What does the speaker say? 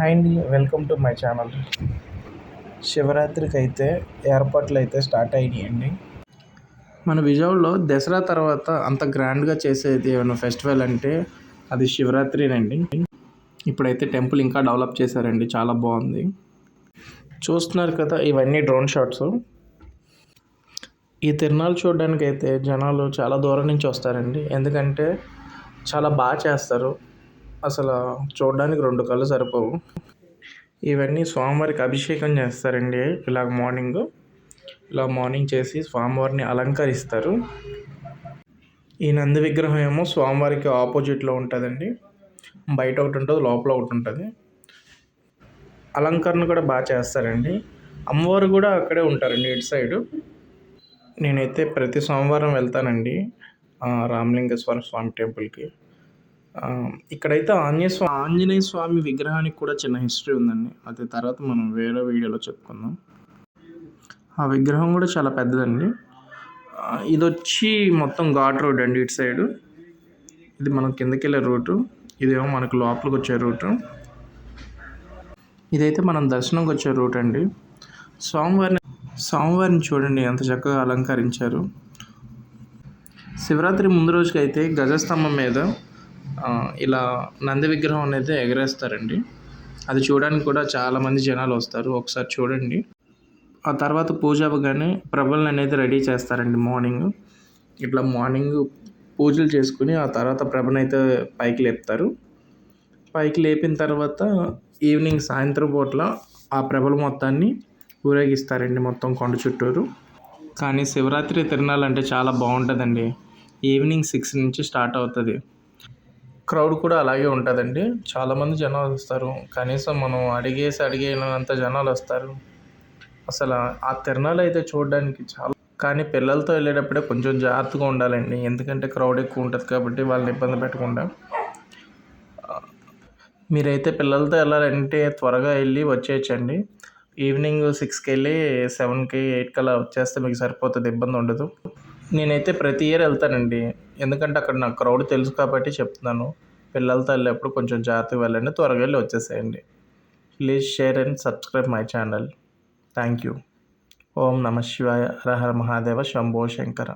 Hi అండి welcome to my channel శివరాత్రికి అయితే ఏర్పాట్లు అయితే స్టార్ట్ అయినాయండి. మన విజయవాడలో దసరా తర్వాత అంత గ్రాండ్గా చేసేది ఏమైనా ఫెస్టివల్ అంటే అది శివరాత్రినండి. ఇప్పుడైతే టెంపుల్ ఇంకా డెవలప్ చేశారండి చాలా బాగుంది. చూస్తున్నారు కదా ఇవన్నీ డ్రోన్ షాట్స్. ఈ తిరునాళ్ళు చూడడానికి అయితే జనాలు చాలా దూరం నుంచి వస్తారండి. ఎందుకంటే చాలా బాగా చేస్తారు. అసలు చూడడానికి రెండు కళ్ళు సరిపోవు. ఇవన్నీ స్వామివారికి అభిషేకం చేస్తారండి. ఇలా మార్నింగ్ ఇలా మార్నింగ్ చేసి స్వామివారిని అలంకరిస్తారు. ఈ నంది విగ్రహం ఏమో స్వామివారికి ఆపోజిట్లో ఉంటుందండి. బయట ఒకటి ఉంటుంది లోపల ఒకటి ఉంటుంది. అలంకరణ కూడా బాగా చేస్తారండి. అమ్మవారు కూడా అక్కడే ఉంటారండి ఇటు సైడు. నేనైతే ప్రతి సోమవారం వెళ్తానండి రామలింగేశ్వర స్వామి టెంపుల్కి. ఇక్కడైతే ఆంజనేయ స్వామి ఆంజనేయ స్వామి విగ్రహానికి కూడా చిన్న హిస్టరీ ఉందండి. అది తర్వాత మనం వేరే వీడియోలో చెప్పుకుందాం. ఆ విగ్రహం కూడా చాలా పెద్దదండి. ఇది వచ్చి మొత్తం ఘాట్ రోడ్ అండి ఇటు సైడు. ఇది మనం కిందకి వెళ్ళే రూటు. ఇదేమో మనకు లోపలికి వచ్చే రూటు. ఇదైతే మనం దర్శనంకి వచ్చే రూట్ అండి. స్వామివారిని స్వామివారిని చూడండి ఎంత చక్కగా అలంకరించారు. శివరాత్రి ముందు రోజుకి అయితే గజస్తంభం మీద ఇలా నంది విగ్రహం అనేది ఎగరేస్తారండి. అది చూడడానికి కూడా చాలామంది జనాలు వస్తారు. ఒకసారి చూడండి. ఆ తర్వాత పూజ అవ్వగానే ప్రభలను అనేది రెడీ చేస్తారండి మార్నింగ్. ఇట్లా మార్నింగ్ పూజలు చేసుకుని ఆ తర్వాత అయితే పైకి లేపుతారు. పైకి లేపిన తర్వాత ఈవినింగ్ సాయంత్రం పూట్ల ఆ ప్రభల మొత్తాన్ని ఊరేగిస్తారండి మొత్తం కొండ చుట్టూరు. కానీ శివరాత్రి తిరణాలంటే చాలా బాగుంటుందండి. ఈవినింగ్ సిక్స్ నుంచి స్టార్ట్ అవుతుంది. క్రౌడ్ కూడా అలాగే ఉంటుందండి. చాలామంది జనాలు వస్తారు. కనీసం మనం అడిగేసి అడిగేనంత జనాలు వస్తారు. అసలు ఆ తిరణాలు అయితే చూడడానికి చాలా కానీ పిల్లలతో వెళ్ళేటప్పుడే కొంచెం జాగ్రత్తగా ఉండాలండి. ఎందుకంటే క్రౌడ్ ఎక్కువ ఉంటుంది కాబట్టి వాళ్ళని ఇబ్బంది పెట్టకుండా. మీరైతే పిల్లలతో వెళ్ళాలంటే త్వరగా వెళ్ళి వచ్చేయచ్చండి. ఈవినింగ్ సిక్స్కి వెళ్ళి సెవెన్కి ఎయిట్ కల్లా వచ్చేస్తే మీకు సరిపోతుంది ఇబ్బంది ఉండదు. నేనైతే ప్రతి ఇయర్ వెళ్తానండి. ఎందుకంటే అక్కడ నాకు క్రౌడ్ తెలుసు కాబట్టి చెప్తున్నాను. పిల్లలతో వెళ్ళేప్పుడు కొంచెం జాగ్రత్తగా వెళ్ళండి. త్వరగా వెళ్ళి వచ్చేసేయండి. Please share and subscribe my channel thank you ఓం నమ శివాయ. హర మహాదేవ శంభో శంకర.